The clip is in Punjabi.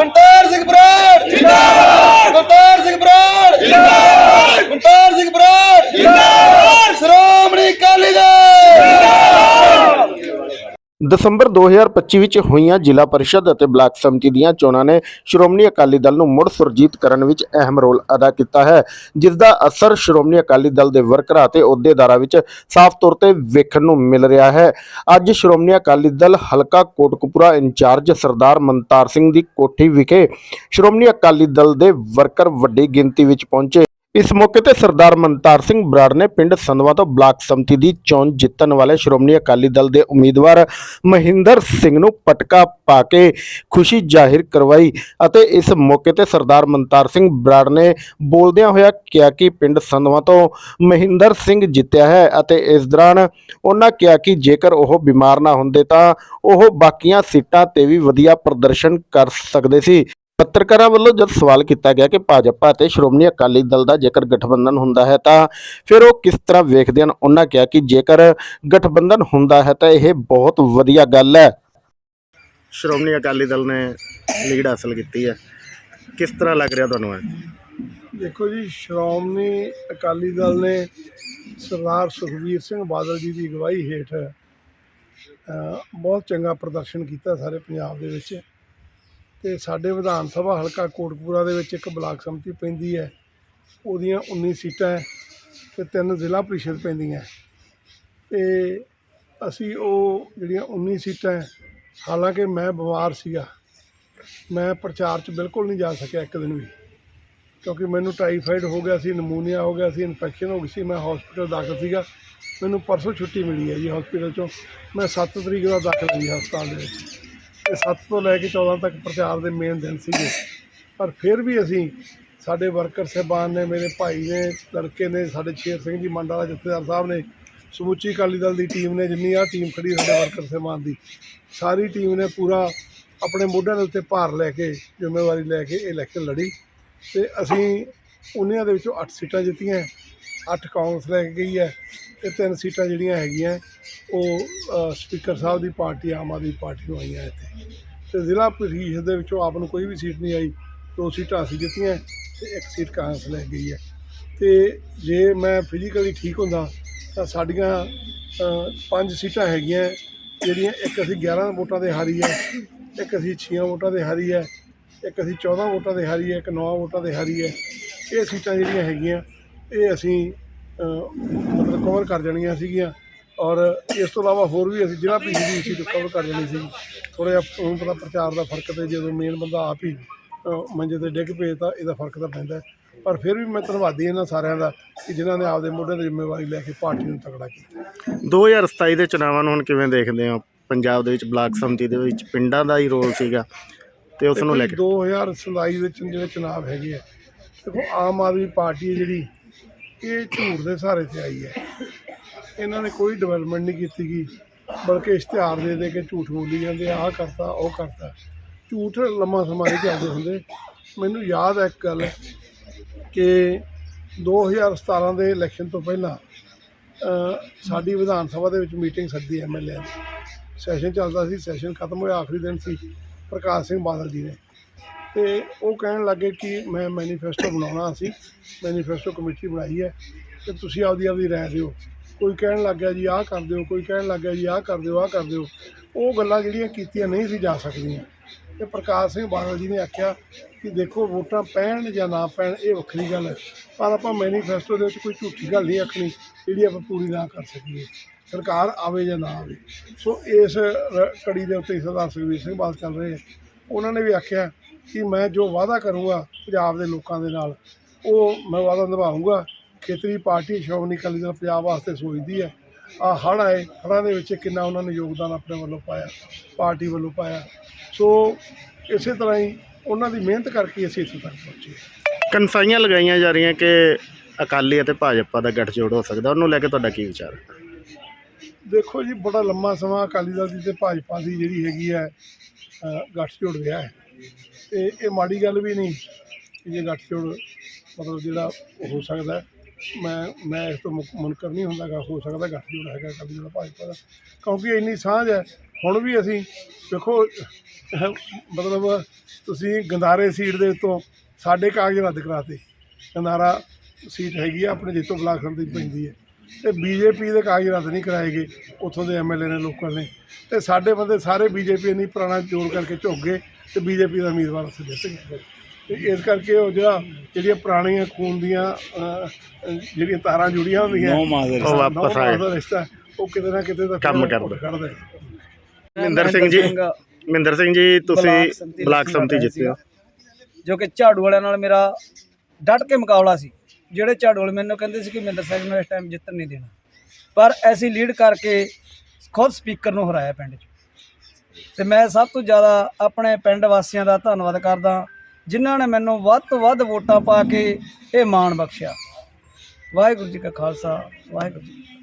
ਮਨਤਾਰ ਸਿੰਘ ਬਰਾੜ ਜਿੰਦਾਬਾਦ ਮਨਤਾਰ ਸਿੰਘ ਬਰਾੜ ਜਿੰਦਾਬਾਦ ਮਨਤਾਰ ਸਿੰਘ ਬਰਾੜ ਜਿੰਦਾਬਾਦ ਸ਼੍ਰੋਮਣੀ ਅਕਾਲੀ ਦਲ ਦਸੰਬਰ 2025 ਵਿੱਚ ਹੋਈਆਂ ਜ਼ਿਲ੍ਹਾ ਪਰਿਸ਼ਦ ਅਤੇ ਬਲਾਕ ਸਮਿਤੀ ਦੀਆਂ ਚੋਣਾਂ ਨੇ ਸ਼੍ਰੋਮਣੀ ਅਕਾਲੀ ਦਲ ਨੂੰ ਮੁੜ ਸੁਰਜੀਤ ਕਰਨ ਵਿੱਚ ਅਹਿਮ ਰੋਲ ਅਦਾ ਕੀਤਾ ਹੈ, ਜਿਸ ਦਾ ਅਸਰ ਸ਼੍ਰੋਮਣੀ ਅਕਾਲੀ ਦਲ ਦੇ ਵਰਕਰਾਂ ਅਤੇ ਅਹੁਦੇਦਾਰਾਂ ਵਿੱਚ ਸਾਫ਼ ਤੌਰ ਤੇ ਵੇਖਣ ਨੂੰ ਮਿਲ ਰਿਹਾ ਹੈ। ਅੱਜ ਸ਼੍ਰੋਮਣੀ ਅਕਾਲੀ ਦਲ ਹਲਕਾ ਕੋਟਕਪੂਰਾ ਇੰਚਾਰਜ ਸਰਦਾਰ ਮਨਤਾਰ ਸਿੰਘ ਦੀ ਕੋਠੀ ਵਿਖੇ ਸ਼੍ਰੋਮਣੀ ਅਕਾਲੀ ਦਲ ਦੇ ਵਰਕਰ ਵੱਡੀ ਗਿਣਤੀ ਵਿੱਚ ਪਹੁੰਚੇ। ਇਸ ਮੌਕੇ ਤੇ ਸਰਦਾਰ ਮਨਤਾਰ ਸਿੰਘ ਬਰਾੜ ਨੇ ਪਿੰਡ ਸੰਧਵਾ ਤੋਂ ਬਲਾਕ ਸੰਮਤੀ ਦੀ ਚੋਣ ਜਿੱਤਣ ਵਾਲੇ ਸ਼੍ਰੋਮਣੀ ਅਕਾਲੀ ਦਲ ਦੇ ਉਮੀਦਵਾਰ ਮਹਿੰਦਰ ਸਿੰਘ ਨੂੰ ਪਟਕਾ ਪਾ ਕੇ ਖੁਸ਼ੀ ਜ਼ਾਹਿਰ ਕਰਵਾਈ ਅਤੇ ਇਸ ਮੌਕੇ ਤੇ ਸਰਦਾਰ ਮਨਤਾਰ ਸਿੰਘ ਬਰਾੜ ਨੇ ਬੋਲਦਿਆਂ ਹੋਇਆ ਕਿਹਾ ਕਿ ਪਿੰਡ ਸੰਧਵਾ ਤੋਂ ਮਹਿੰਦਰ ਸਿੰਘ ਜਿੱਤਿਆ ਹੈ ਅਤੇ ਇਸ ਦੌਰਾਨ ਉਹਨਾਂ ਕਿਹਾ ਕਿ ਜੇਕਰ ਉਹ ਬਿਮਾਰ ਨਾ ਹੁੰਦੇ ਤਾਂ ਉਹ ਬਾਕੀਆਂ ਸੀਟਾਂ ਤੇ ਵੀ ਵਧੀਆ ਪ੍ਰਦਰਸ਼ਨ ਕਰ ਸਕਦੇ ਸੀ। ਪੱਤਰਕਾਰਾਂ ਵੱਲੋਂ ਜਦ ਸਵਾਲ ਕੀਤਾ ਗਿਆ ਕਿ ਭਾਜਪਾ ਅਤੇ ਸ਼੍ਰੋਮਣੀ ਅਕਾਲੀ ਦਲ ਦਾ ਜੇਕਰ ਗਠਬੰਧਨ ਹੁੰਦਾ ਹੈ ਤਾਂ ਫਿਰ ਉਹ ਕਿਸ ਤਰ੍ਹਾਂ ਵੇਖਦੇ ਹਨ? ਉਹਨਾਂ ਕਿਹਾ ਕਿ ਜੇਕਰ ਗਠਬੰਧਨ ਹੁੰਦਾ ਹੈ ਤਾਂ ਇਹ ਬਹੁਤ ਵਧੀਆ ਗੱਲ ਹੈ। ਸ਼੍ਰੋਮਣੀ ਅਕਾਲੀ ਦਲ ਨੇ ਲੀਡ ਹਾਸਲ ਕੀਤੀ ਹੈ। ਕਿਸ ਤਰ੍ਹਾਂ ਲੱਗ ਰਿਹਾ ਤੁਹਾਨੂੰ ਇਹ? ਦੇਖੋ ਜੀ ਸ਼੍ਰੋਮਣੀ ਅਕਾਲੀ ਦਲ ਨੇ ਸਰਦਾਰ ਸੁਖਬੀਰ ਸਿੰਘ ਬਾਦਲ ਜੀ ਦੀ ਅਗਵਾਈ ਹੇਠ ਬਹੁਤ ਚੰਗਾ ਪ੍ਰਦਰਸ਼ਨ ਕੀਤਾ ਸਾਰੇ ਪੰਜਾਬ ਦੇ ਵਿੱਚ। ਤੇ ਸਾਡੇ ਵਿਧਾਨ ਸਭਾ ਹਲਕਾ ਕੋਟਕਪੂਰਾ ਦੇ ਵਿੱਚ ਇੱਕ ਬਲਾਕ ਸੰਮਤੀ ਪੈਂਦੀ ਹੈ। ਉਹਦੀਆਂ 19 ਸੀਟਾਂ ਹੈ ਤੇ ਤਿੰਨ ਜ਼ਿਲ੍ਹਾ ਪ੍ਰੀਸ਼ਦ ਪੈਂਦੀਆਂ ਤੇ ਅਸੀਂ ਉਹ ਜਿਹੜੀਆਂ 19 ਸੀਟਾਂ ਹਾਲਾਂਕਿ ਮੈਂ ਬਿਮਾਰ ਸੀਗਾ। ਮੈਂ ਪ੍ਰਚਾਰ 'ਚ ਬਿਲਕੁਲ ਨਹੀਂ ਜਾ ਸਕਿਆ ਇੱਕ ਦਿਨ ਵੀ। ਕਿਉਂਕਿ ਮੈਨੂੰ ਟਾਈਫਾਈਡ ਹੋ ਗਿਆ ਸੀ, ਨਮੂਨੀਆ ਹੋ ਗਿਆ ਸੀ, ਇਨਫੈਕਸ਼ਨ ਹੋ ਗਈ ਸੀ, ਮੈਂ ਹਸਪੀਟਲ ਦਾਖਲ ਸੀਗਾ। ਮੈਨੂੰ ਪਰਸੋਂ ਛੁੱਟੀ ਮਿਲੀ ਹੈ ਜੀ ਹਸਪੀਟਲ ਚੋਂ। ਮੈਂ 7 ਤਰੀਕ ਦਾ ਦਾਖਲ ਸੀ ਹਸਪਤਾਲ ਦੇ ਵਿੱਚ। ਤੇ 7 ਤੋਂ ਲੈ ਕੇ 14 ਤੱਕ ਪ੍ਰਚਾਰ ਦੇ ਮੇਨ ਦਿਨ ਸੀਗੇ। ਪਰ ਫਿਰ ਵੀ ਅਸੀਂ ਸਾਡੇ ਵਰਕਰ ਸਹਿਬਾਨ ਨੇ, ਮੇਰੇ ਭਾਈ ਨੇ, ਲੜਕੇ ਨੇ, ਸਾਡੇ ਸ਼ੇਰ ਸਿੰਘ ਜੀ ਮੰਡਾਲਾ ਜਥੇਦਾਰ ਸਾਹਿਬ ਨੇ, ਸਮੁੱਚੀ ਅਕਾਲੀ ਦਲ ਦੀ ਟੀਮ ਨੇ, ਜਿੰਨੀ ਆ ਟੀਮ ਖੜੀ ਸਾਡੇ ਵਰਕਰ ਸਹਿਬਾਨ ਦੀ, ਸਾਰੀ ਟੀਮ ਨੇ ਪੂਰਾ ਆਪਣੇ ਮੋਢਿਆਂ ਦੇ ਉੱਤੇ ਭਾਰ ਲੈ ਕੇ, ਜ਼ਿੰਮੇਵਾਰੀ ਲੈ ਕੇ ਇਲੈਕਸ਼ਨ ਲੜੀ ਤੇ ਅਸੀਂ ਉਹਨਾਂ ਦੇ ਵਿੱਚੋਂ 8 ਸੀਟਾਂ ਜਿੱਤੀਆਂ 8 ਕਾਂਗਰਸ ਲੈ ਕੇ ਗਈ ਹੈ। ਇਹ ਤਿੰਨ ਸੀਟਾਂ ਜਿਹੜੀਆਂ ਹੈਗੀਆਂ, ਉਹ ਸਪੀਕਰ ਸਾਹਿਬ ਦੀ ਪਾਰਟੀ, ਆਮ ਆਦਮੀ ਪਾਰਟੀ ਨੂੰ ਆਈਆਂ ਇੱਥੇ। ਤੇ ਜ਼ਿਲ੍ਹਾ ਪ੍ਰੀਸ਼ਦ ਦੇ ਵਿੱਚੋਂ ਆਪ ਨੂੰ ਕੋਈ ਵੀ ਸੀਟ ਨਹੀਂ ਆਈ, ਦੋ ਸੀਟਾਂ ਅਸੀਂ ਜਿੱਤੀਆਂ ਤੇ ਇੱਕ ਸੀਟ ਕਾਂਗਰਸ ਲੈ ਕੇ ਗਈ ਹੈ। ਤੇ ਜੇ ਮੈਂ ਫਿਜ਼ੀਕਲੀ ਠੀਕ ਹੁੰਦਾ, ਤਾਂ ਸਾਡੀਆਂ ਪੰਜ ਸੀਟਾਂ ਹੈਗੀਆਂ, ਜਿਹੜੀਆਂ ਇੱਕ ਅਸੀਂ 11 ਵੋਟਾਂ ਦੇ ਹਾਰੀ ਹੈ, ਇੱਕ ਅਸੀਂ 6 ਵੋਟਾਂ ਦੇ ਹਾਰੀ ਹੈ, ਇੱਕ ਅਸੀਂ 14 ਵੋਟਾਂ ਦੇ ਹਾਰੀ ਹੈ, ਇੱਕ 9 ਵੋਟਾਂ ਦੇ ਹਾਰੀ ਹੈ। ਇਹ ਸੀਟਾਂ ਜਿਹੜੀਆਂ ਹੈਗੀਆਂ, ਇਹ ਅਸੀਂ ਅ, ਮਤਲਬ ਕਵਰ ਕਰ ਜਾਣੀਆਂ ਸੀਗੀਆਂ ਔਰ ਇਸ ਤੋਂ ਇਲਾਵਾ ਹੋਰ ਵੀ ਅਸੀਂ ਜਿਹੜਾ ਪਿਛਲੀ ਦੀ ਸੀਟ ਕਵਰ ਕਰ ਜਾਣੀ ਸੀ ਥੋੜ੍ਹਾ ਜਿਹਾ ਤੁਹਾਨੂੰ ਪਤਾ ਪ੍ਰਚਾਰ ਦਾ ਫ਼ਰਕ ਤੇ ਜਦੋਂ ਮੇਨ ਬੰਦਾ ਆਪ ਹੀ ਮੰਜੇ ਤੇ ਡਿੱਗ ਪਏ ਤਾਂ ਇਹਦਾ ਫ਼ਰਕ ਤਾਂ ਪੈਂਦਾ। ਪਰ ਫਿਰ ਵੀ ਮੈਂ ਧੰਨਵਾਦੀ ਇਹਨਾਂ ਸਾਰਿਆਂ ਦਾ ਕਿ ਜਿਨ੍ਹਾਂ ਨੇ ਆਪਦੇ ਮੋਢੇ ਤੇ ਜ਼ਿੰਮੇਵਾਰੀ ਲੈ ਕੇ ਪਾਰਟੀ ਨੂੰ ਤਕੜਾ ਕੀਤਾ। 2027 ਦੇ ਚੁਣਾਵਾਂ ਨੂੰ ਹੁਣ ਕਿਵੇਂ ਦੇਖਦੇ ਹੋ? ਪੰਜਾਬ ਦੇ ਵਿੱਚ ਬਲਾਕ ਸੰਮਤੀ ਦੇ ਵਿੱਚ ਪਿੰਡਾਂ ਦਾ ਹੀ ਰੋਲ ਸੀਗਾ ਤੇ ਉਸ ਨੂੰ ਲੈ ਕੇ। 2027 ਵਿੱਚ ਜਿਹੜੇ ਚੁਣਾਵ ਹੈਗੇ ਆ ਦੇਖੋ ਆਮ ਆਦਮੀ ਪਾਰਟੀ ਜਿਹੜੀ ਇਹ ਝੂਠ ਦੇ ਸਹਾਰੇ ਤੇ ਆਈ ਹੈ। ਇਹਨਾਂ ਨੇ ਕੋਈ ਡਿਵੈਲਪਮੈਂਟ ਨਹੀਂ ਕੀਤੀ ਗਈ ਬਲਕਿ ਇਸ਼ਤਿਹਾਰ ਦੇ ਦੇ ਕੇ ਝੂਠ ਬੋਲੀ ਜਾਂਦੇ ਆਹ ਕਰਤਾ, ਉਹ ਕਰਤਾ। ਝੂਠ ਲੰਮਾ ਸਮਾਂ ਨਹੀਂ ਚੱਲਦੇ ਹੁੰਦੇ। ਮੈਨੂੰ ਯਾਦ ਹੈ ਇੱਕ ਗੱਲ ਕਿ 2017 ਦੇ ਇਲੈਕਸ਼ਨ ਤੋਂ ਪਹਿਲਾਂ ਸਾਡੀ ਵਿਧਾਨ ਸਭਾ ਦੇ ਵਿੱਚ ਮੀਟਿੰਗ ਸੱਦੀ ਐਮਐਲਏ ਸੈਸ਼ਨ ਚੱਲਦਾ ਸੀ ਸੈਸ਼ਨ ਖਤਮ ਹੋਇਆ, ਆਖਰੀ ਦਿਨ ਸੀ। ਪ੍ਰਕਾਸ਼ ਸਿੰਘ ਬਾਦਲ ਜੀ ਨੇ। ਤੇ ਉਹ ਕਹਿਣ ਲੱਗੇ ਕਿ ਮੈਂ ਮੈਨੀਫੈਸਟੋ ਬਣਾਉਣਾ ਸੀ, ਮੈਨੀਫੈਸਟੋ ਕਮੇਟੀ ਬਣਾਈ ਹੈ ਤੇ ਤੁਸੀਂ ਆਪਦੀ ਆਪਦੀ ਰਾਏ ਦਿਓ। ਕੋਈ ਕਹਿਣ ਲੱਗ ਗਿਆ ਜੀ ਆਹ ਕਰ ਦਿਓ, ਕੋਈ ਕਹਿਣ ਲੱਗ ਗਿਆ ਜੀ ਆਹ ਕਰ ਦਿਓ, ਆਹ ਕਰ ਦਿਓ। ਉਹ ਗੱਲਾਂ ਜਿਹੜੀਆਂ ਕੀਤੀਆਂ ਨਹੀਂ ਸੀ ਜਾ ਸਕਦੀਆਂ। ਤੇ ਪ੍ਰਕਾਸ਼ ਸਿੰਘ ਬਾਦਲ ਜੀ ਨੇ ਆਖਿਆ ਕਿ ਦੇਖੋ ਵੋਟਾਂ ਪੈਣ ਜਾਂ ਨਾ ਪੈਣ, ਇਹ ਵੱਖਰੀ ਗੱਲ ਹੈ। ਪਰ ਆਪਾਂ ਮੈਨੀਫੈਸਟੋ ਦੇ ਵਿੱਚ ਕੋਈ ਝੂਠੀ ਗੱਲ ਨਹੀਂ ਆਖਣੀ, ਜਿਹੜੀ ਆਪਾਂ ਪੂਰੀ ਨਾ ਕਰ ਸਕੀਏ। ਸਰਕਾਰ ਆਵੇ ਜਾਂ ਨਾ ਆਵੇ। ਸੋ ਇਸ ਰ- ਕੜੀ ਦੇ ਉੱਤੇ ਸਰਦਾਰ ਸੁਖਬੀਰ ਸਿੰਘ ਬਾਦਲ ਚੱਲ ਰਹੇ ਆ ਉਹਨਾਂ ਨੇ ਵੀ ਆਖਿਆ ਕਿ ਮੈਂ ਜੋ ਵਾਅਦਾ ਕਰੂੰਗਾ ਪੰਜਾਬ ਦੇ ਲੋਕਾਂ ਦੇ ਨਾਲ ਉਹ ਮੈਂ ਵਾਅਦਾ ਨਿਭਾਉਂਗਾ ਖੇਤਰੀ ਪਾਰਟੀ ਸ਼੍ਰੋਮਣੀ ਅਕਾਲੀ ਦਲ ਪੰਜਾਬ ਵਾਸਤੇ ਸੋਚਦੀ ਹੈ। ਆ ਹੜ੍ਹ ਆਏ ਹੜ੍ਹਾਂ ਦੇ ਵਿੱਚ ਕਿੰਨਾ ਉਹਨਾਂ ਨੇ ਯੋਗਦਾਨ ਆਪਣੇ ਵੱਲੋਂ ਪਾਇਆ ਪਾਰਟੀ ਵੱਲੋਂ ਪਾਇਆ। ਸੋ ਇਸੇ ਤਰ੍ਹਾਂ ਹੀ ਉਹਨਾਂ ਦੀ ਮਿਹਨਤ ਕਰਕੇ ਅਸੀਂ ਇੱਥੇ ਤੱਕ ਪਹੁੰਚੇ ਕਨਸਾਈਆਂ ਲਗਾਈਆਂ ਜਾ ਰਹੀਆਂ ਕਿ ਅਕਾਲੀ ਅਤੇ ਭਾਜਪਾ ਦਾ ਗੱਠਜੋੜ ਹੋ ਸਕਦਾ। ਉਹਨੂੰ ਲੈ ਕੇ ਤੁਹਾਡਾ ਕੀ ਵਿਚਾਰ ਹੈ? ਦੇਖੋ ਜੀ ਬੜਾ ਲੰਮਾ ਸਮਾਂ ਅਕਾਲੀ ਦਲ ਦੀ ਤੇ ਭਾਜਪਾ ਦੀ ਜਿਹੜੀ ਹੈਗੀ ਹੈ ਗੱਠਜੋੜ ਰਿਹਾ ਹੈ। ਤੇ ਇਹ ਮਾੜੀ ਗੱਲ ਵੀ ਨਹੀਂ ਕਿ ਜੇ ਗੱਠਜੋੜ ਮਤਲਬ ਜਿਹੜਾ ਹੋ ਸਕਦਾ ਮੈਂ ਮੈਂ ਇਸ ਤੋਂ ਮੁਕ- ਮੁਨਕਰ ਨਹੀਂ ਹੁੰਦਾਗਾ ਹੋ ਸਕਦਾ ਗੱਠਜੋੜ ਹੈਗਾ ਅਕਾਲੀ ਦਲ ਭਾਜਪਾ ਦਾ। ਕਿਉਂਕਿ ਇੰਨੀ ਸਾਂਝ ਹੈ, ਹੁਣ ਵੀ ਅਸੀਂ ਵੇਖੋ ਮਤਲਬ ਤੁਸੀਂ ਗੰਦਾਰੇ ਸੀਟ ਦੇ ਉੱਤੋਂ ਸਾਡੇ ਕਾਗਜ਼ ਰੱਦ ਕਰਾਤੇ। ਗੰਦਾਰਾ ਸੀਟ ਹੈਗੀ ਆ, ਆਪਣੇ ਜਿੱਤੋਂ ਬਲਾਕ ਸੰਮਤੀ 'ਚ ਪੈਂਦੀ ਹੈ। ਤੇ ਬੀਜੇਪੀ ਦੇ ਕਾਗਜ਼ ਰੱਦ ਨਹੀਂ ਕਰਾਏ ਗਏ, ਉੱਥੋਂ ਦੇ ਐਮਐਲਏ ਨੇ, ਲੋਕਾਂ ਨੇ। ਤੇ ਸਾਡੇ ਬੰਦੇ ਸਾਰੇ ਬੀਜੇਪੀ ਨਹੀਂ ਪੁਰਾਣਾ ਜੋੜ ਕਰਕੇ ਝੁੱਕ ਗਏ ਤੇ ਬੀਜੇਪੀ ਦਾ ਉਮੀਦਵਾਰ ਅਸੀਂ ਜਿੱਤ ਗਏ ਤੇ ਇਸ ਕਰਕੇ ਉਹ ਜਿਹੜਾ ਜਿਹੜੀਆਂ ਪੁਰਾਣੀਆਂ ਖੂਨ ਦੀਆਂ ਅਹ, ਅਹ, ਜਿਹੜੀਆਂ ਤਾਰਾਂ ਜੁੜੀਆਂ ਹੁੰਦੀਆਂ ਨੌ ਦੇ ਉਹ ਵਾਪਸ ਨੌ ਆਏ। ਦਾ ਰਿਸ਼ਤਾ ਉਹ ਕਿਤੇ ਨਾ ਕਿਤੇ ਤਾਂ ਕੰਮ ਕਰਦਾ। ਕੱਢਦਾ ਹੈ। ਮਹਿੰਦਰ ਸਿੰਘ ਜੀ ਮਹਿੰਦਰ ਸਿੰਘ ਜੀ ਤੁਸੀਂ ਬਲਾਕ ਸੰਮਤੀ ਬਲਾਕ ਜਿੱਤੇ ਹੋ ਜੋ ਕਿ ਝਾੜੂ ਵਾਲਿਆਂ ਨਾਲ ਮੇਰਾ ਡਟ ਕੇ ਮੁਕਾਬਲਾ ਸੀ। ਜਿਹੜੇ ਝਾੜੂ ਵਾਲੇ ਮੈਨੂੰ ਕਹਿੰਦੇ ਸੀ ਕਿ ਮਹਿੰਦਰ ਸਿੰਘ ਨੂੰ ਇਸ ਟਾਈਮ ਜਿੱਤਣ ਨਹੀਂ ਦੇਣਾ। ਪਰ ਐਸੀ ਲੀਡ ਕਰਕੇ ਖੁਦ ਸਪੀਕਰ ਨੂੰ ਹਰਾਇਆ ਪਿੰਡ 'ਚ। ਤੇ ਮੈਂ ਸਭ ਤੋਂ ਜ਼ਿਆਦਾ ਆਪਣੇ ਪਿੰਡ ਵਾਸੀਆਂ ਦਾ ਧੰਨਵਾਦ ਕਰਦਾ, ਜਿਨ੍ਹਾਂ ਨੇ ਮੈਨੂੰ ਵੱਧ ਤੋਂ ਵੱਧ ਵੋਟਾਂ ਪਾ ਕੇ ਇਹ ਮਾਣ ਬਖਸ਼ਿਆ। ਵਾਹਿਗੁਰੂ ਜੀ ਕਾ ਖਾਲਸਾ, ਵਾਹਿਗੁਰੂ ਜੀ